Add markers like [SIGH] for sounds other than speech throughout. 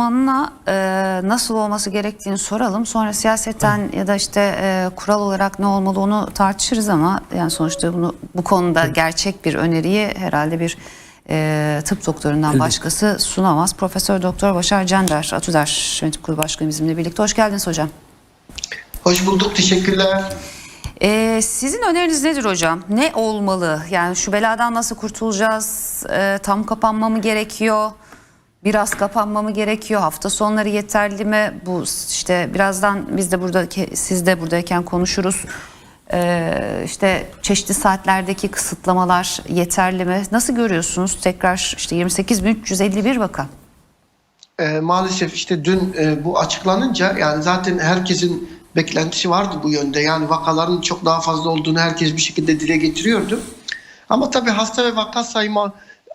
Manına e, nasıl olması gerektiğini soralım. Sonra siyasetten ya da işte e, kural olarak ne olmalı onu tartışırız ama yani sonuçta bunu bu konuda gerçek bir öneriyi herhalde bir e, tıp doktorundan başkası sunamaz. Profesör Doktor Başar Cender, Atüder Yönetim Kurulu Başkanı bizimle birlikte. Hoş geldiniz hocam. Hoş bulduk, teşekkürler. E, sizin öneriniz nedir hocam? Ne olmalı? Yani şu beladan nasıl kurtulacağız? E, tam kapanma mı gerekiyor? Biraz kapanma mı gerekiyor? Hafta sonları yeterli mi? Bu işte birazdan biz de buradaki siz de buradayken konuşuruz. Ee, işte çeşitli saatlerdeki kısıtlamalar yeterli mi? Nasıl görüyorsunuz? Tekrar işte 28.351 vaka. Ee, maalesef işte dün e, bu açıklanınca yani zaten herkesin beklentisi vardı bu yönde. Yani vakaların çok daha fazla olduğunu herkes bir şekilde dile getiriyordu. Ama tabii hasta ve vaka sayma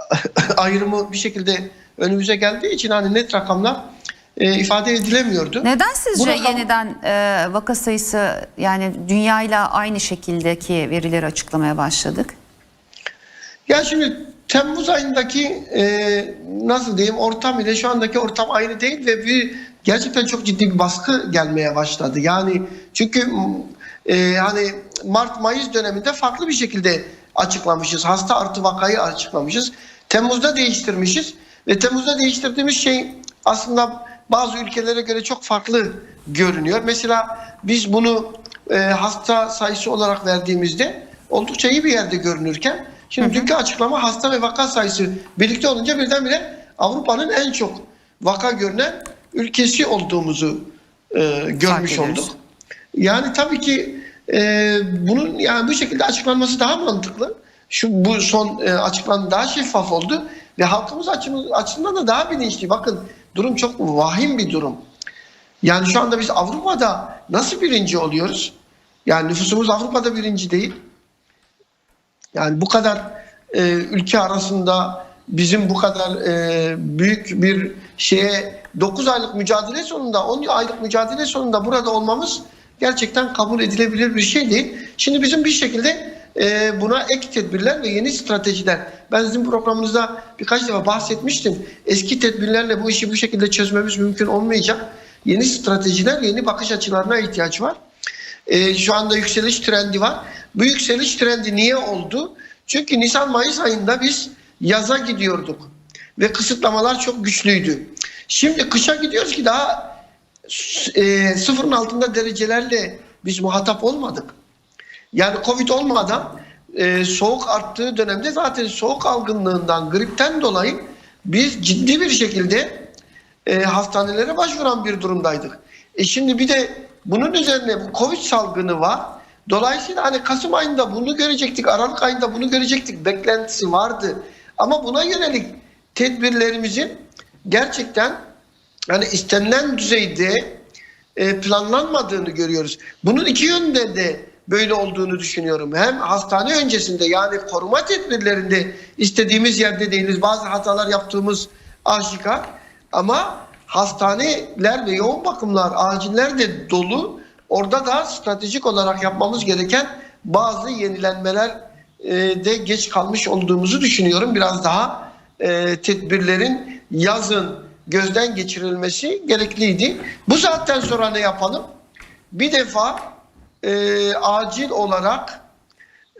[LAUGHS] ayrımı bir şekilde önümüze geldiği için hani net rakamlar e, ifade edilemiyordu. Neden sizce Bu rakam- yeniden e, vaka sayısı yani dünyayla aynı şekildeki verileri açıklamaya başladık? Ya şimdi Temmuz ayındaki e, nasıl diyeyim ortam ile şu andaki ortam aynı değil ve bir gerçekten çok ciddi bir baskı gelmeye başladı. Yani çünkü e, hani Mart Mayıs döneminde farklı bir şekilde açıklamışız. Hasta artı vakayı açıklamışız. Temmuz'da değiştirmişiz ve Temmuz'da değiştirdiğimiz şey aslında bazı ülkelere göre çok farklı görünüyor. Mesela biz bunu e, hasta sayısı olarak verdiğimizde oldukça iyi bir yerde görünürken şimdi dünkü açıklama hasta ve vaka sayısı birlikte olunca birdenbire Avrupa'nın en çok vaka görünen ülkesi olduğumuzu e, görmüş olduk. Yani tabii ki e, bunun yani bu şekilde açıklanması daha mantıklı. Şu bu son e, açıklanan daha şeffaf oldu ve halkımız açısından da daha bilinçli. Bakın durum çok vahim bir durum. Yani şu anda biz Avrupa'da nasıl birinci oluyoruz? Yani nüfusumuz Avrupa'da birinci değil. Yani bu kadar e, ülke arasında bizim bu kadar e, büyük bir şeye 9 aylık mücadele sonunda 10 aylık mücadele sonunda burada olmamız gerçekten kabul edilebilir bir şey değil. Şimdi bizim bir şekilde e, buna ek tedbirler ve yeni stratejiler. Ben sizin programınızda birkaç defa bahsetmiştim. Eski tedbirlerle bu işi bu şekilde çözmemiz mümkün olmayacak. Yeni stratejiler, yeni bakış açılarına ihtiyaç var. E, şu anda yükseliş trendi var. Bu yükseliş trendi niye oldu? Çünkü Nisan-Mayıs ayında biz yaza gidiyorduk ve kısıtlamalar çok güçlüydü. Şimdi kışa gidiyoruz ki daha e, sıfırın altında derecelerle biz muhatap olmadık. Yani Covid olmadan e, soğuk arttığı dönemde zaten soğuk algınlığından, gripten dolayı biz ciddi bir şekilde e, hastanelere başvuran bir durumdaydık. E şimdi bir de bunun üzerine bu Covid salgını var. Dolayısıyla hani Kasım ayında bunu görecektik, Aralık ayında bunu görecektik beklentisi vardı. Ama buna yönelik tedbirlerimizin gerçekten yani istenilen düzeyde e, planlanmadığını görüyoruz. Bunun iki yönde de böyle olduğunu düşünüyorum. Hem hastane öncesinde yani koruma tedbirlerinde istediğimiz yerde değiliz. Bazı hatalar yaptığımız aşikar. Ama hastaneler ve yoğun bakımlar, aciller de dolu. Orada da stratejik olarak yapmamız gereken bazı yenilenmeler e, de geç kalmış olduğumuzu düşünüyorum. Biraz daha e, tedbirlerin yazın gözden geçirilmesi gerekliydi. Bu saatten sonra ne yapalım? Bir defa e, acil olarak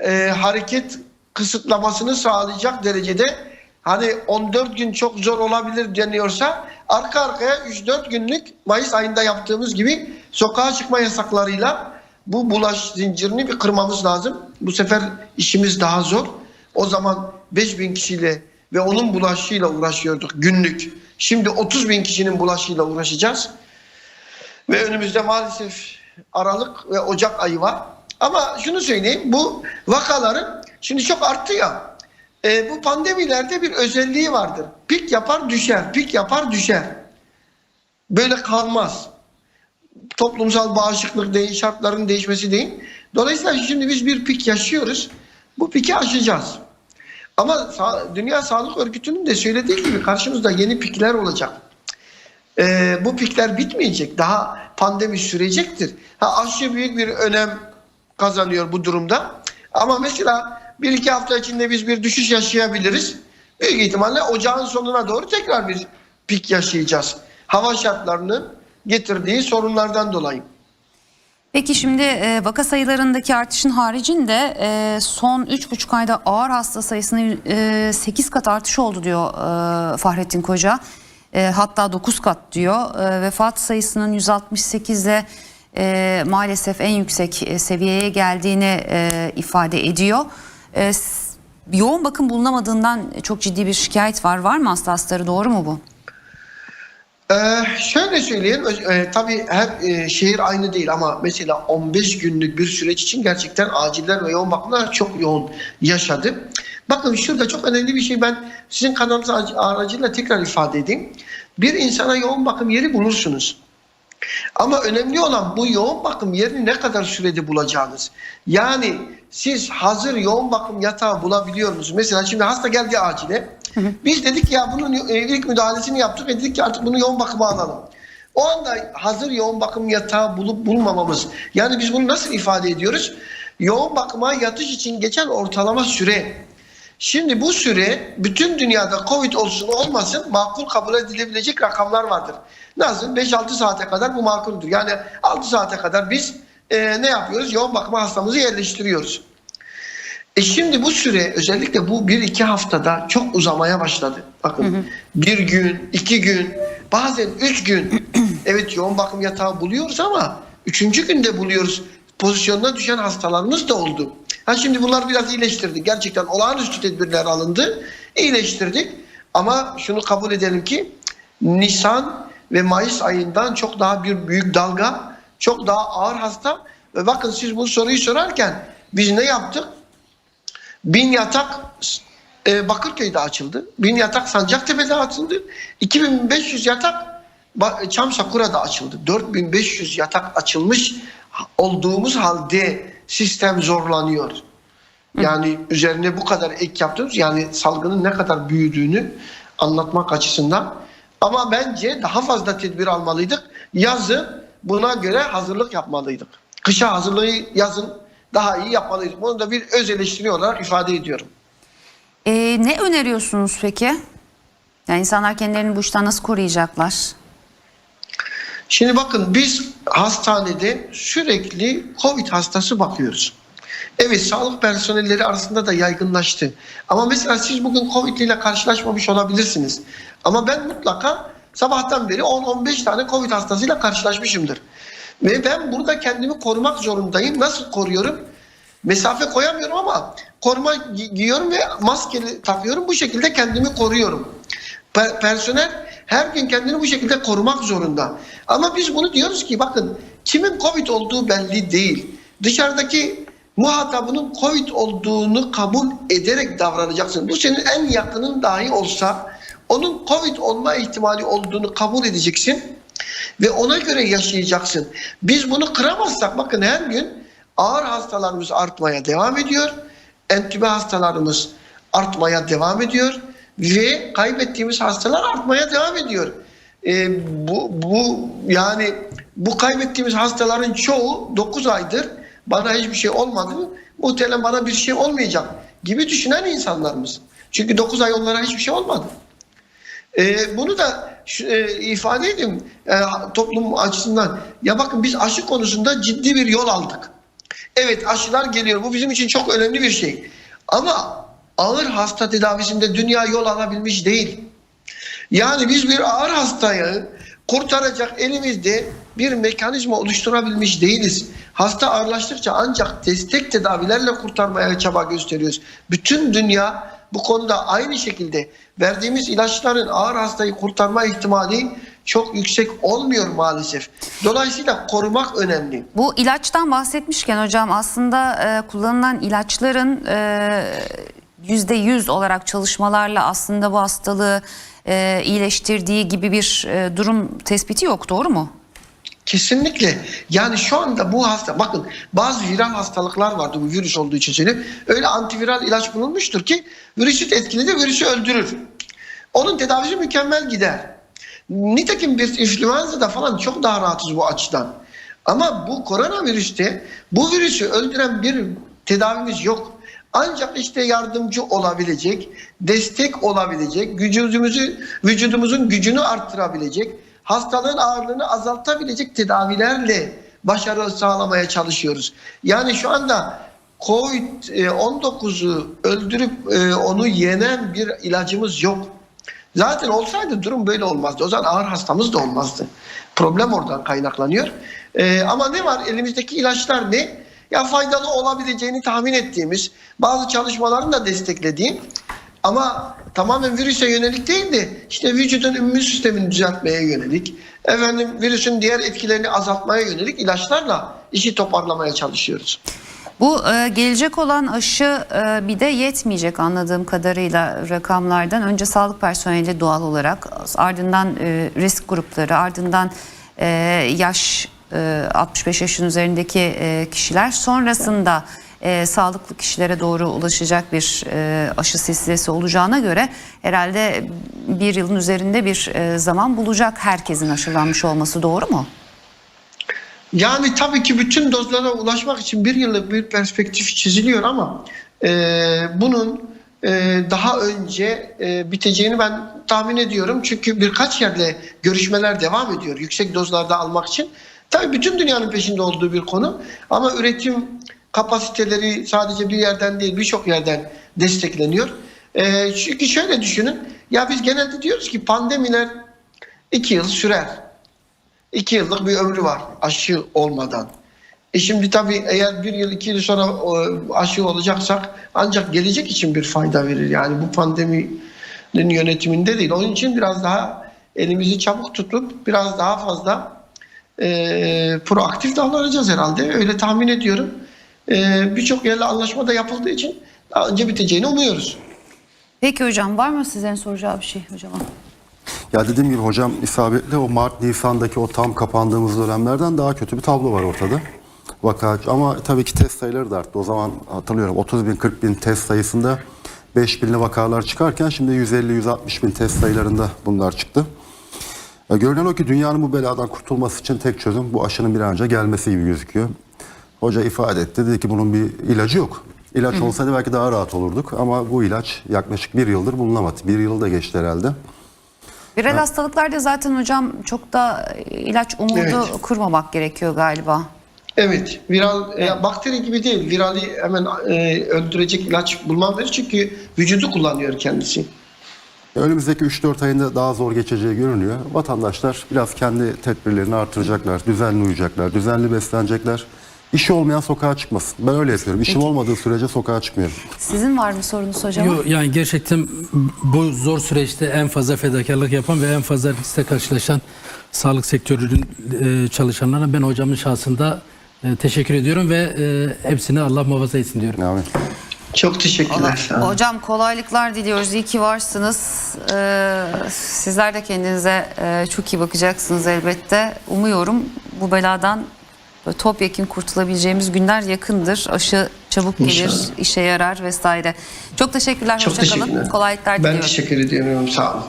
e, hareket kısıtlamasını sağlayacak derecede hani 14 gün çok zor olabilir deniyorsa arka arkaya 3-4 günlük Mayıs ayında yaptığımız gibi sokağa çıkma yasaklarıyla bu bulaş zincirini bir kırmamız lazım. Bu sefer işimiz daha zor. O zaman 5000 kişiyle ve onun bulaşıyla uğraşıyorduk günlük. Şimdi 30 bin kişinin bulaşıyla uğraşacağız. Ve önümüzde maalesef Aralık ve Ocak ayı var. Ama şunu söyleyeyim bu vakaların şimdi çok arttı ya. E, bu pandemilerde bir özelliği vardır. Pik yapar düşer, pik yapar düşer. Böyle kalmaz. Toplumsal bağışıklık değil, şartların değişmesi değil. Dolayısıyla şimdi biz bir pik yaşıyoruz. Bu piki aşacağız. Ama Dünya Sağlık Örgütü'nün de söylediği gibi karşımızda yeni pikler olacak. Ee, bu pikler bitmeyecek. Daha pandemi sürecektir. Ha, aşı büyük bir önem kazanıyor bu durumda. Ama mesela bir iki hafta içinde biz bir düşüş yaşayabiliriz. Büyük ihtimalle ocağın sonuna doğru tekrar bir pik yaşayacağız. hava şartlarının getirdiği sorunlardan dolayı. Peki şimdi e, vaka sayılarındaki artışın haricinde e, son 3,5 ayda ağır hasta sayısının e, 8 kat artış oldu diyor e, Fahrettin Koca. E, hatta 9 kat diyor. E, vefat sayısının 168'de e, maalesef en yüksek e, seviyeye geldiğini e, ifade ediyor. E, yoğun bakım bulunamadığından çok ciddi bir şikayet var. Var mı hasta hastaları doğru mu bu? Ee, şöyle söyleyeyim, e, tabii her e, şehir aynı değil ama mesela 15 günlük bir süreç için gerçekten aciller ve yoğun bakımlar çok yoğun yaşadı. Bakın şurada çok önemli bir şey ben sizin kanalınız aracı- aracıyla tekrar ifade edeyim. Bir insana yoğun bakım yeri bulursunuz. Ama önemli olan bu yoğun bakım yerini ne kadar sürede bulacağınız. Yani siz hazır yoğun bakım yatağı bulabiliyor musunuz? Mesela şimdi hasta geldi acile. Biz dedik ya bunun ilk müdahalesini yaptık ve dedik ki artık bunu yoğun bakıma alalım. O anda hazır yoğun bakım yatağı bulup bulmamamız. Yani biz bunu nasıl ifade ediyoruz? Yoğun bakıma yatış için geçen ortalama süre. Şimdi bu süre bütün dünyada Covid olsun olmasın makul kabul edilebilecek rakamlar vardır. Nasıl? 5-6 saate kadar bu makuldür. Yani 6 saate kadar biz e, ne yapıyoruz? Yoğun bakıma hastamızı yerleştiriyoruz. E şimdi bu süre özellikle bu 1-2 haftada çok uzamaya başladı. Bakın bir gün, iki gün, bazen üç gün [CLEARS THROAT] evet yoğun bakım yatağı buluyoruz ama üçüncü günde buluyoruz. Pozisyonuna düşen hastalarımız da oldu. Ha şimdi bunlar biraz iyileştirdik. Gerçekten olağanüstü tedbirler alındı. İyileştirdik. Ama şunu kabul edelim ki Nisan ve Mayıs ayından çok daha bir büyük dalga, çok daha ağır hasta ve bakın siz bu soruyu sorarken biz ne yaptık? Bin yatak e, Bakırköy'de açıldı. Bin yatak Sancaktepe'de açıldı. 2500 yatak Ba- Çam Sakura'da açıldı. 4500 yatak açılmış olduğumuz halde sistem zorlanıyor. Yani üzerine bu kadar ek yaptığımız yani salgının ne kadar büyüdüğünü anlatmak açısından. Ama bence daha fazla tedbir almalıydık. Yazın buna göre hazırlık yapmalıydık. Kışa hazırlığı yazın daha iyi yapmalıydık. Bunu da bir öz eleştiri olarak ifade ediyorum. E, ne öneriyorsunuz peki? Yani insanlar kendilerini bu işten nasıl koruyacaklar? Şimdi bakın biz hastanede sürekli Covid hastası bakıyoruz. Evet sağlık personelleri arasında da yaygınlaştı. Ama mesela siz bugün Covid ile karşılaşmamış olabilirsiniz. Ama ben mutlaka sabahtan beri 10-15 tane Covid hastasıyla karşılaşmışımdır. Ve ben burada kendimi korumak zorundayım. Nasıl koruyorum? Mesafe koyamıyorum ama koruma gi- giyiyorum ve maskeli takıyorum. Bu şekilde kendimi koruyorum. Per- personel her gün kendini bu şekilde korumak zorunda. Ama biz bunu diyoruz ki bakın kimin Covid olduğu belli değil. Dışarıdaki muhatabının Covid olduğunu kabul ederek davranacaksın. Bu senin en yakının dahi olsa onun Covid olma ihtimali olduğunu kabul edeceksin ve ona göre yaşayacaksın. Biz bunu kıramazsak bakın her gün ağır hastalarımız artmaya devam ediyor. Entübe hastalarımız artmaya devam ediyor ve kaybettiğimiz hastalar artmaya devam ediyor. Ee, bu, bu yani bu kaybettiğimiz hastaların çoğu 9 aydır bana hiçbir şey olmadı. Muhtemelen bana bir şey olmayacak gibi düşünen insanlarımız. Çünkü 9 ay onlara hiçbir şey olmadı. Ee, bunu da e, ifade edeyim e, toplum açısından. Ya bakın biz aşı konusunda ciddi bir yol aldık. Evet aşılar geliyor. Bu bizim için çok önemli bir şey. Ama ağır hasta tedavisinde dünya yol alabilmiş değil. Yani biz bir ağır hastayı kurtaracak elimizde bir mekanizma oluşturabilmiş değiliz. Hasta ağırlaştıkça ancak destek tedavilerle kurtarmaya çaba gösteriyoruz. Bütün dünya bu konuda aynı şekilde verdiğimiz ilaçların ağır hastayı kurtarma ihtimali çok yüksek olmuyor maalesef. Dolayısıyla korumak önemli. Bu ilaçtan bahsetmişken hocam aslında e, kullanılan ilaçların e, yüzde yüz olarak çalışmalarla aslında bu hastalığı e, iyileştirdiği gibi bir e, durum tespiti yok doğru mu? Kesinlikle. Yani şu anda bu hasta bakın bazı viral hastalıklar vardı bu virüs olduğu için söyleyeyim. Öyle antiviral ilaç bulunmuştur ki virüsü etkilidir, virüsü öldürür. Onun tedavisi mükemmel gider. Nitekim bir influenza'da falan çok daha rahatız bu açıdan. Ama bu koronavirüste bu virüsü öldüren bir tedavimiz yok. Ancak işte yardımcı olabilecek, destek olabilecek, vücudumuzu, vücudumuzun gücünü arttırabilecek, hastalığın ağırlığını azaltabilecek tedavilerle başarı sağlamaya çalışıyoruz. Yani şu anda Covid-19'u öldürüp e, onu yenen bir ilacımız yok. Zaten olsaydı durum böyle olmazdı. O zaman ağır hastamız da olmazdı. Problem oradan kaynaklanıyor. E, ama ne var? Elimizdeki ilaçlar ne? Ya faydalı olabileceğini tahmin ettiğimiz, bazı çalışmaların da desteklediğim ama tamamen virüse yönelik değil de işte vücudun immün sistemini düzeltmeye yönelik, efendim virüsün diğer etkilerini azaltmaya yönelik ilaçlarla işi toparlamaya çalışıyoruz. Bu e, gelecek olan aşı e, bir de yetmeyecek anladığım kadarıyla rakamlardan. Önce sağlık personeli doğal olarak ardından e, risk grupları ardından yaş 65 yaşın üzerindeki e, kişiler sonrasında e, sağlıklı kişilere doğru ulaşacak bir e, aşı silsilesi olacağına göre herhalde bir yılın üzerinde bir e, zaman bulacak herkesin aşılanmış olması doğru mu? Yani tabii ki bütün dozlara ulaşmak için bir yıllık bir perspektif çiziliyor ama e, bunun e, daha önce e, biteceğini ben tahmin ediyorum. Çünkü birkaç yerde görüşmeler devam ediyor yüksek dozlarda almak için. Tabii bütün dünyanın peşinde olduğu bir konu ama üretim kapasiteleri sadece bir yerden değil birçok yerden destekleniyor. E, çünkü şöyle düşünün ya biz genelde diyoruz ki pandemiler iki yıl sürer. İki yıllık bir ömrü var aşı olmadan. E şimdi tabii eğer bir yıl iki yıl sonra e, aşı olacaksak ancak gelecek için bir fayda verir. Yani bu pandeminin yönetiminde değil. Onun için biraz daha elimizi çabuk tutup biraz daha fazla e, proaktif davranacağız herhalde. Öyle tahmin ediyorum. E, Birçok yerle anlaşma da yapıldığı için daha önce biteceğini umuyoruz. Peki hocam var mı sizlerin soracağı bir şey hocama? Ya dediğim gibi hocam isabetli o Mart Nisan'daki o tam kapandığımız dönemlerden daha kötü bir tablo var ortada. Vaka ama tabii ki test sayıları da arttı. O zaman hatırlıyorum 30 bin 40 bin test sayısında 5 binli vakalar çıkarken şimdi 150-160 bin test sayılarında bunlar çıktı. Ya görünen o ki dünyanın bu beladan kurtulması için tek çözüm bu aşının bir an önce gelmesi gibi gözüküyor. Hoca ifade etti dedi ki bunun bir ilacı yok. İlaç olsaydı belki daha rahat olurduk ama bu ilaç yaklaşık bir yıldır bulunamadı. Bir yıl da geçti herhalde. Viral hastalıklarda zaten hocam çok da ilaç umudu Evet. kurmamak gerekiyor galiba. Evet, viral e, bakteri gibi değil. Virali hemen e, öldürecek ilaç bulmam verir çünkü vücudu kullanıyor kendisi. Önümüzdeki 3-4 ayında daha zor geçeceği görünüyor. Vatandaşlar biraz kendi tedbirlerini artıracaklar, düzenli uyuyacaklar, düzenli beslenecekler. İşi olmayan sokağa çıkmasın. Ben öyle yapıyorum. İşim olmadığı sürece sokağa çıkmıyorum. Sizin var mı sorunuz hocam? Yo, yani gerçekten bu zor süreçte en fazla fedakarlık yapan ve en fazla riskle karşılaşan sağlık sektörünün e, çalışanlarına ben hocamın şahsında e, teşekkür ediyorum ve e, hepsini Allah muhafaza etsin diyorum. Yani Çok teşekkürler. Olun. Hocam kolaylıklar diliyoruz. İyi ki varsınız. Ee, sizler de kendinize e, çok iyi bakacaksınız elbette. Umuyorum bu beladan topyekun kurtulabileceğimiz günler yakındır. Aşı çabuk gelir, İnşallah. işe yarar vesaire. Çok teşekkürler. Çok Hoşçakalın. Kolaylıklar Ben diliyorum. teşekkür ediyorum. Sağ olun.